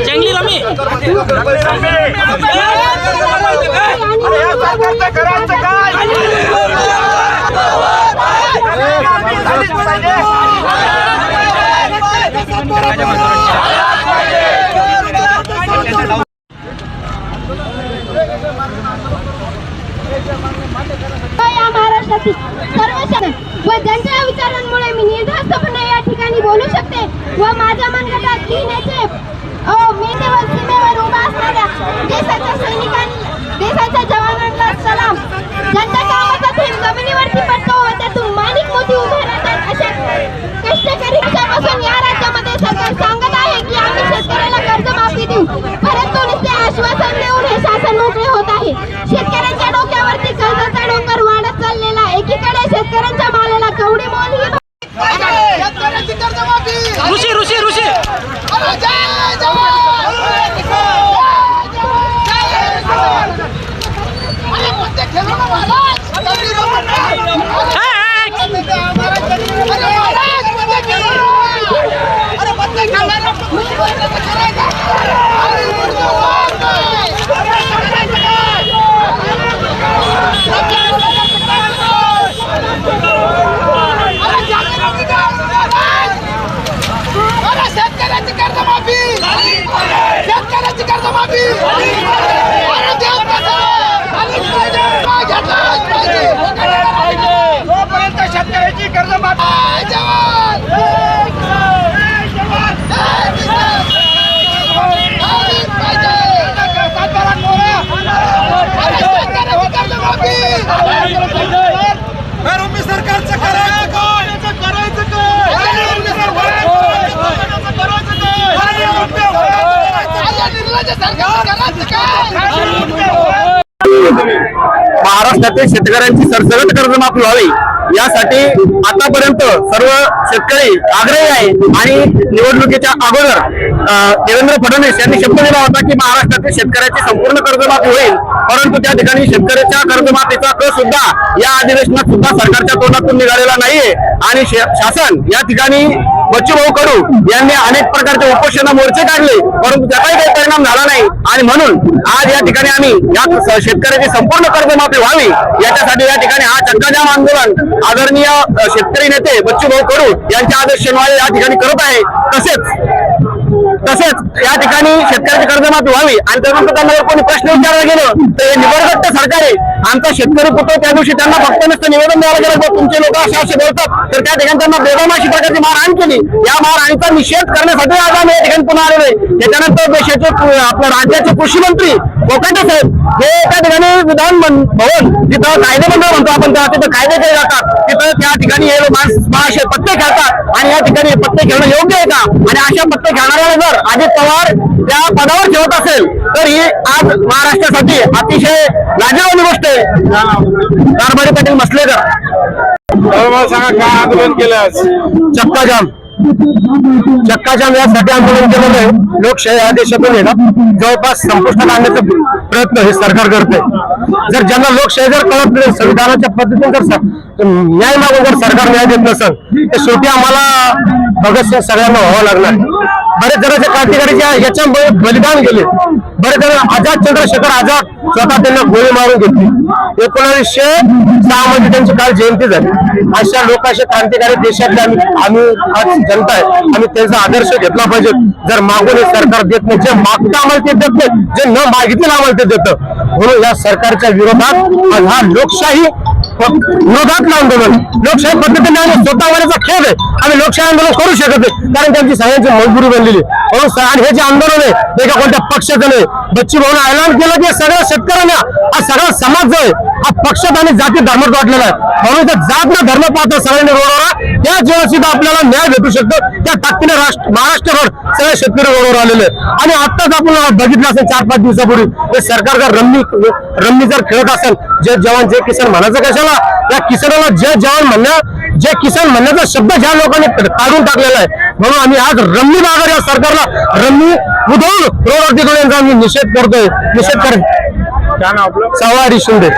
जंगली रमी या महाराष्ट्रातील सर्व व ज्यांच्या विचारांमुळे मी निर्धास्तपणे या ठिकाणी बोलू शकते व माझ्या मनगटात लिहिण्याचे Hadi! Hadi! Hadi! महाराष्ट्रातील शेतकऱ्यांची सरसगट कर्जमाफी व्हावी यासाठी आतापर्यंत सर्व शेतकरी आग्रही आहे. आणि निवडणुकीच्या अगोदर देवेंद्र फडणवीस यांनी शब्द दिला होता की महाराष्ट्रातील शेतकऱ्याची संपूर्ण कर्जमाफी होईल. परंतु त्या ठिकाणी शेतकऱ्याच्या कर्जमाफीचा कर सुद्धा या अधिवेशनात सुद्धा सरकारच्या तोंडातून निघालेला नाहीये. आणि शासन या ठिकाणी बच्चूभाऊ कडू यांनी अनेक प्रकारचे उपोषण मोर्चे काढले परंतु त्याचाही काही परिणाम झाला नाही. आणि म्हणून आज या ठिकाणी आम्ही या शेतकऱ्याची संपूर्ण कर्जमाफी व्हावी याच्यासाठी या ठिकाणी हा चक्काजाम आंदोलन आदरणीय शेतकरी नेते बच्चूभाऊ कडू यांच्या आदर्श या ठिकाणी करत आहे. तसेच तसेच या ठिकाणी शेतकऱ्याची कर्जमाफी व्हावी आणि त्यानंतर त्यांना जर कोणी प्रश्न विचारला गेलो तर हे निबरगट्ट सरकार आहे. आमचा शेतकरी पुत्र त्या दिवशी त्यांना फक्त नुसतं निवेदन द्यायला गेलं तुमचे लोक असे असे बोलतात. तर त्या ठिकाणी त्यांना बेगम अशी प्रकारची मारहाण केली. या मारहाणीचा निषेध करण्यासाठी आज आम्ही या ठिकाणी पुन्हा आलेलो आहे. त्याच्यानंतर देशाचे आपल्या राज्याचे कृषी मंत्री कोकाटे साहेब हे त्या ठिकाणी विधान भवन जिथं कायदेमंडळ म्हणतो आपण त्या तिथं कायदे केले जातात. तिथं त्या ठिकाणी हे माणस महाशय पत्ते खेळतात. आणि या ठिकाणी पत्ते खेळणं योग्य आहे का? आणि अशा पत्ते खेळणाऱ्याला जर अजित पवार त्या पदावर ठेवत असेल तर ही आज महाराष्ट्रासाठी अतिशय लाजीवानी गोष्ट आहे. कारभारी पाटील मसलेकर सांगा काय आंदोलन केलं चक्काजाम. चक्काजाम यासाठी आंदोलन केलेलं आहे. लोकशाही या देशातून आहे ना जवळपास संपुष्टात आणण्याचा प्रयत्न हे सरकार करते जर ज्यांना लोकशाही जर कळत नाही संविधानाच्या पद्धतीने जर न्याय मागून जर सरकार न्याय देत नसेल तर शेवटी आम्हाला भगतसिंग सगळ्यांना व्हावं लागणार. बरेच जणांचे क्रांतिकारीच्या याच्यामुळे बलिदान गेले. बरं जण आझाद चंद्रशेखर आझाद स्वतः त्यांना गोळी मारून घेतली. एकोणीसशे सहा मध्ये त्यांची काल जयंती झाली. अशा लोकांशी क्रांतिकारी देशातले आम्ही आम्ही आज जनता आहे. आम्ही त्यांचा आदर्श घेतला पाहिजे. जर मागून हे सरकार देत नाही जे मागतं आम्हाला ते देत नाही जे न मागितलं आम्हाला ते देतं. म्हणून या सरकारच्या विरोधात हा लोकशाही विरोधातलं आंदोलन. लोकशाही पद्धतीने आम्ही स्वतःवरचा खेळ आहे. आम्ही लोकशाही आंदोलन करू शकत नाही. कारण त्यांची सगळ्यांची मजबुरी बनलेली म्हणून आणि हे जे आंदोलन आहे ते एका कोणत्या पक्षाचं नाही. बच्ची भाऊने ऐलान केलं की सगळ्या शेतकऱ्यांना हा सगळा समाज जो आहे. हा पक्षात आणि जाती धर्मात वाटलेला आहे. म्हणून जात ना धर्म पाहता सगळ्यांनी रोडवर त्या जीवनसिद्धा आपल्याला न्याय भेटू शकतो? त्या ताकदीने राष्ट्र महाराष्ट्रभर सगळे शेतकरी रोडवर आलेले. आणि आत्ताच आपण बघितलं असेल चार पाच दिवसापूर्वी हे सरकार जर रम्मी रम्मी जर खेळत असेल जे जवान जे किसान म्हणायचं कशाला? या किसानाला जे जवान म्हणण्या जे किसान म्हणण्याचा शब्द ज्या लोकांनी काढून टाकलेला आहे म्हणून आम्ही आज रम्मी बाजार या सरकारला रम्मी उधळून रोडवरती यांचा आम्ही निषेध करतोय. निषेध कर काय नाव आपलं? सवारी शिंदे.